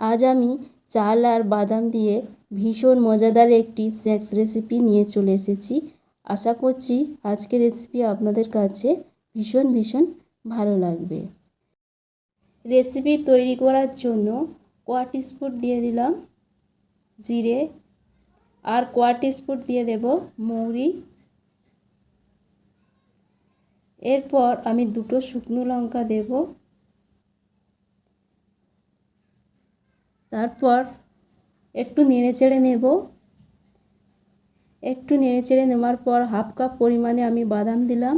আজ আমি চাল আর বাদাম দিয়ে ভীষণ মজাদার একটি স্ন্যাক্স রেসিপি নিয়ে চলে এসেছি। আশা করছি আজকের রেসিপি আপনাদের কাছে ভীষণ ভীষণ ভালো লাগবে। রেসিপি তৈরি করার জন্য কোয়া টিস্পুন দিয়ে দিলাম জিরে আর কোয়া টিস্পুন দিয়ে দেব মৌরি। এরপর আমি দুটো শুকনো লঙ্কা দেব। তারপর একটু নেড়ে চেড়ে নেব। একটু নেড়ে চেড়ে নেওয়ার পর হাফ কাপ পরিমাণে আমি বাদাম দিলাম।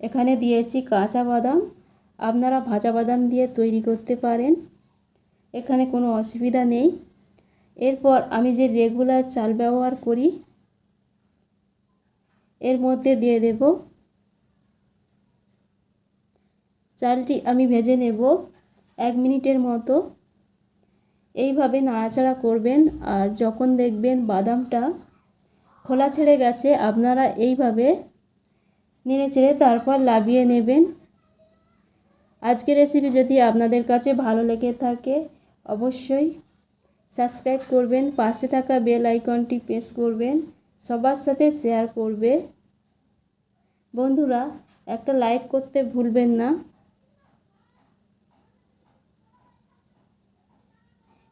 এখানে দিয়েছি কাঁচা বাদাম। আপনারা ভাজা বাদাম দিয়ে তৈরি করতে পারেন। এখানে কোনো অসুবিধা নেই। এরপর আমি যে রেগুলার চাল ব্যবহার করি, এর মধ্যে দিয়ে দেব। চালটি আমি ভেজে নেব এক মিনিটের মতো। এইভাবে নাড়াচাড়া করবেন আর যখন দেখবেন বাদামটা খোলা ছেড়ে গেছে, আপনারা এইভাবে নেড়ে ছেড়ে তারপর লাভিয়ে নেবেন। আজকের রেসিপি যদি আপনাদের কাছে ভালো লেগে থাকে, অবশ্যই সাবস্ক্রাইব করবেন, পাশে থাকা বেল আইকনটি প্রেস করবেন, সবার সাথে শেয়ার করবে। বন্ধুরা, একটা লাইক করতে ভুলবেন না।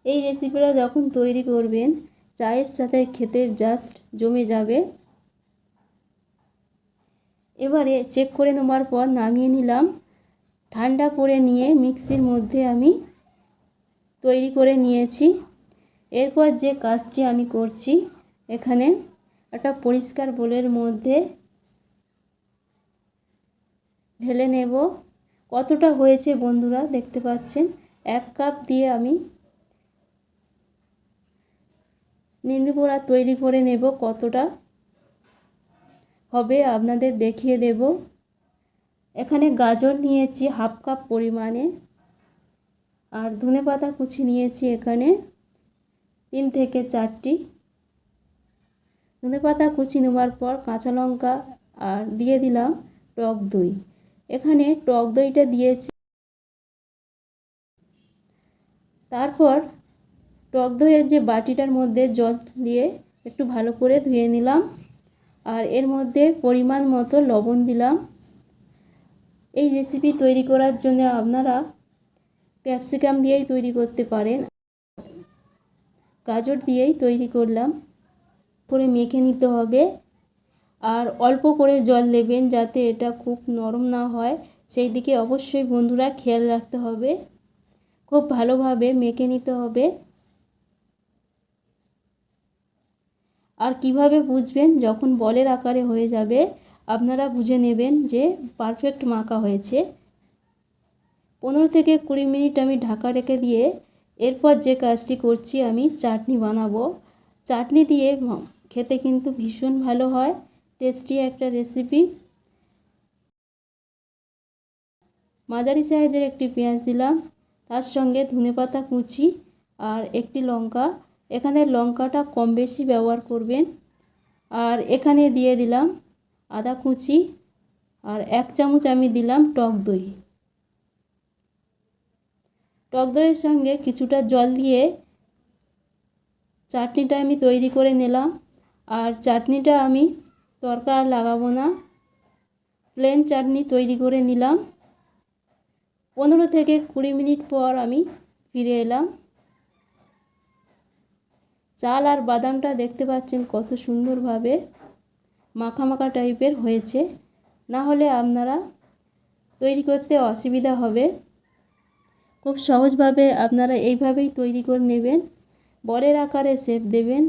এই রেসিপিটা যখন তৈরি করবেন, চায়ের সাথে খেতে জাস্ট জমে যাবে। এবারে চেক করে নেওয়ার পর নামিয়ে নিলাম। ঠান্ডা করে নিয়ে মিক্সির মধ্যে আমি তৈরি করে নিয়েছি। এরপর যে কাজটি আমি করছি, এখানে একটা পরিষ্কার বোলের মধ্যে ঢেলে নেব। কতটা হয়েছে বন্ধুরা, দেখতে পাচ্ছেন? এক কাপ দিয়ে আমি নিন্দু পোড়া তৈরি করে নেব, কতটা হবে আপনাদের দেখিয়ে দেব। এখানে গাজর নিয়েছি হাফ কাপ পরিমাণে, আর ধনে পাতা কুচি নিয়েছি এখানে তিন থেকে চারটি। ধনে পাতা কুচি নেওয়ার পর কাঁচা লঙ্কা আর দিয়ে দিলাম টক দই। এখানে টক দইটা দিয়েছি। তারপর টক দইয়ের যে বাটিটার মধ্যে জল দিয়ে একটু ভালো করে ধুয়ে নিলাম। আর এর মধ্যে পরিমাণ মতো লবণ দিলাম। এই রেসিপি তৈরি করার জন্য আপনারা ক্যাপসিকাম দিয়েই তৈরি করতে পারেন। গাজর দিয়েই তৈরি করলাম। করে মেখে নিতে হবে। আর অল্প করে জল দেবেন যাতে এটা খুব নরম না হয়। সেই দিকে অবশ্যই বন্ধুরা খেয়াল রাখতে হবে। খুব ভালোভাবে মেখে নিতে হবে। আর কীভাবে বুঝবেন? যখন বলের আকারে হয়ে যাবে, আপনারা বুঝে নেবেন যে পারফেক্ট মাখা হয়েছে। পনেরো থেকে কুড়ি মিনিট আমি ঢাকা রেখে দিয়ে এরপর যে কাজটি করছি, আমি চাটনি বানাবো। চাটনি দিয়ে খেতে কিন্তু ভীষণ ভালো হয়। টেস্টি একটা রেসিপি মাঝারি সাইজের একটি পেঁয়াজ দিলাম, তার সঙ্গে ধনেপাতা কুচি আর একটি লঙ্কা এখানে লঙ্কাটা কম বেশি ব্যবহার করবেন। আর এখানে দিয়ে দিলাম আদা কুচি আর এক চামচ আমি দিলাম টক দই। টক দইয়ের সঙ্গে কিছুটা জল দিয়ে চাটনিটা আমি তৈরি করে নিলাম। আর চাটনিটা আমি তরকা লাগাবো না, প্লেন চাটনি তৈরি করে নিলাম। পনেরো থেকে কুড়ি মিনিট পর আমি ফিরে এলাম। চাল আর বাদামটা দেখতে পাচ্ছেন কত সুন্দরভাবে মাখা মাখা টাইপের হয়েছে। না হলে আপনারা তৈরি করতে অসুবিধা হবে। খুব সহজভাবে আপনারা এইভাবেই তৈরি করে নেবেন। বলের আকারে শেপ দেবেন।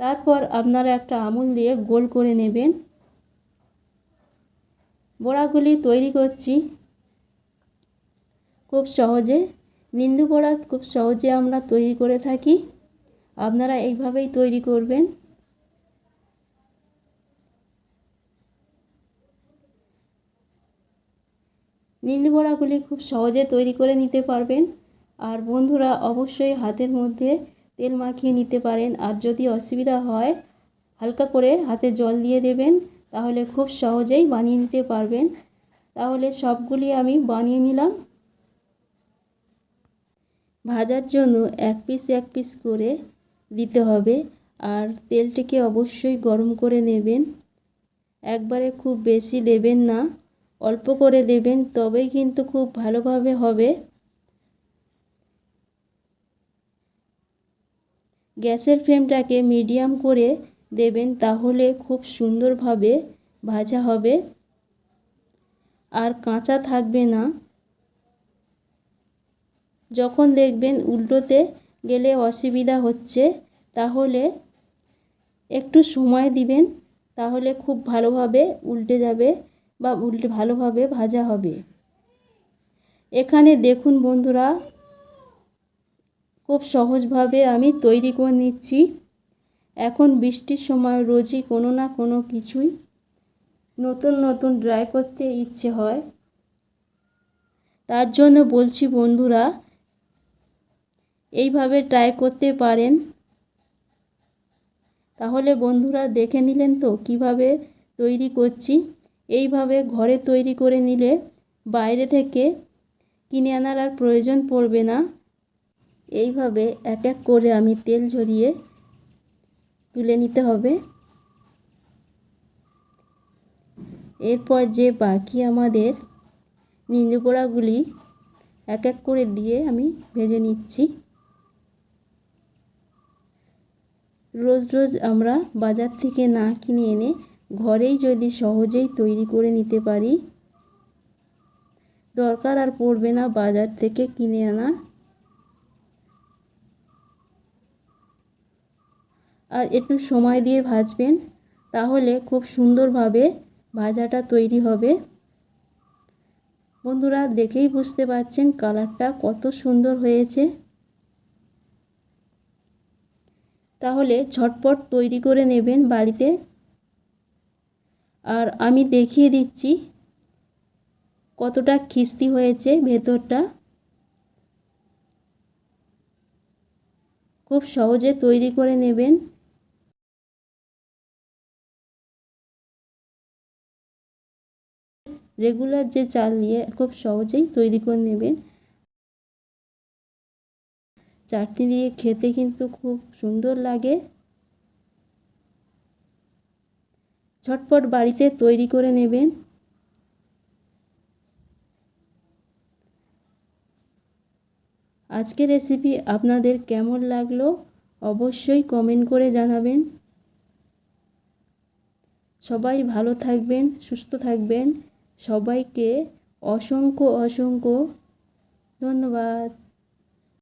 তারপর আপনারা একটা আমুল দিয়ে গোল করে নেবেন। বড়াগুলি তৈরি করছি খুব সহজে। নিন্দু বড়া খুব সহজে আমরা তৈরি করে থাকি। আপনারা এইভাবেই তৈরি করবেন। নিন্দু বড়াগুলি খুব সহজে তৈরি করে নিতে পারবেন। আর বন্ধুরা, অবশ্যই হাতের মধ্যে তেল মাখিয়ে নিতে পারেন। আর যদি অসুবিধা হয়, হালকা করে হাতে জল দিয়ে দেবেন, তাহলে খুব সহজেই বানিয়ে নিতে পারবেন। তাহলে সবগুলি আমি বানিয়ে নিলাম। ভাজার জন্য এক পিস এক পিস করে দিতে হবে। আর তেলটিকে অবশ্যই গরম করে নেবেন। একবারে খুব বেশি দেবেন না, অল্প করে দেবেন, তবেই কিন্তু খুব ভালোভাবে হবে। গ্যাসের ফ্লেমটাকে মিডিয়াম করে দেবেন, তাহলে খুব সুন্দরভাবে ভাজা হবে। আর কাঁচা থাকবে না। যখন দেখবেন উল্টোতে গেলে অসুবিধা হচ্ছে। তাহলে একটু সময় দিবেন, তাহলে খুব ভালোভাবে উল্টে যাবে বা উল্টে ভালোভাবে ভাজা হবে। এখানে দেখুন বন্ধুরা, খুব সহজভাবে আমি তৈরি করে নিচ্ছি। এখন বৃষ্টির সময় রোজই কোনো না কোনো কিছুই নতুন নতুন ট্রাই করতে ইচ্ছে হয়। তার জন্য বলছি বন্ধুরা, এইভাবে ট্রাই করতে পারেন। তাহলে বন্ধুরা দেখে নিলেন তো কীভাবে তৈরি করছি। এইভাবে ঘরে তৈরি করে নিলে বাইরে থেকে কিনে আনার আর প্রয়োজন পড়বে না। এইভাবে এক এক করে আমি তেল ঝরিয়ে তুলে নিতে হবে। এরপর যে বাকি আমাদের নিন্দু পোড়াগুলি এক এক করে দিয়ে আমি ভেজে নিচ্ছি। রোজ রোজ আমরা বাজার থেকে না কিনে এনে ঘরেই যদি সহজেই তৈরি করে নিতে পারি, দরকার আর পড়বে না বাজার থেকে কিনে আনা। আর একটু সময় দিয়ে ভাজবেন, তাহলে খুব সুন্দরভাবে ভাজাটা তৈরি হবে। বন্ধুরা, দেখেই বুঝতে পারছেন কালারটা কত সুন্দর হয়েছে। তাহলে ঝটপট তৈরি করে নেবেন বাড়িতে। আর আমি দেখিয়ে দিচ্ছি কতটা খিস্তি হয়েছে ভেতরটা। খুব সহজে তৈরি করে নেবেন। রেগুলার যে চাল নিয়ে খুব সহজেই তৈরি করে নেবেন। চাটনি দিয়ে খেতে কিন্তু খুব সুন্দর লাগে। ঝটপট বাড়িতে তৈরি করে নেবেন। আজকের রেসিপি আপনাদের কেমন লাগল অবশ্যই কমেন্ট করে জানাবেন। সবাই ভালো থাকবেন, সুস্থ থাকবেন। সবাইকে অসংখ্য অসংখ্য ধন্যবাদ।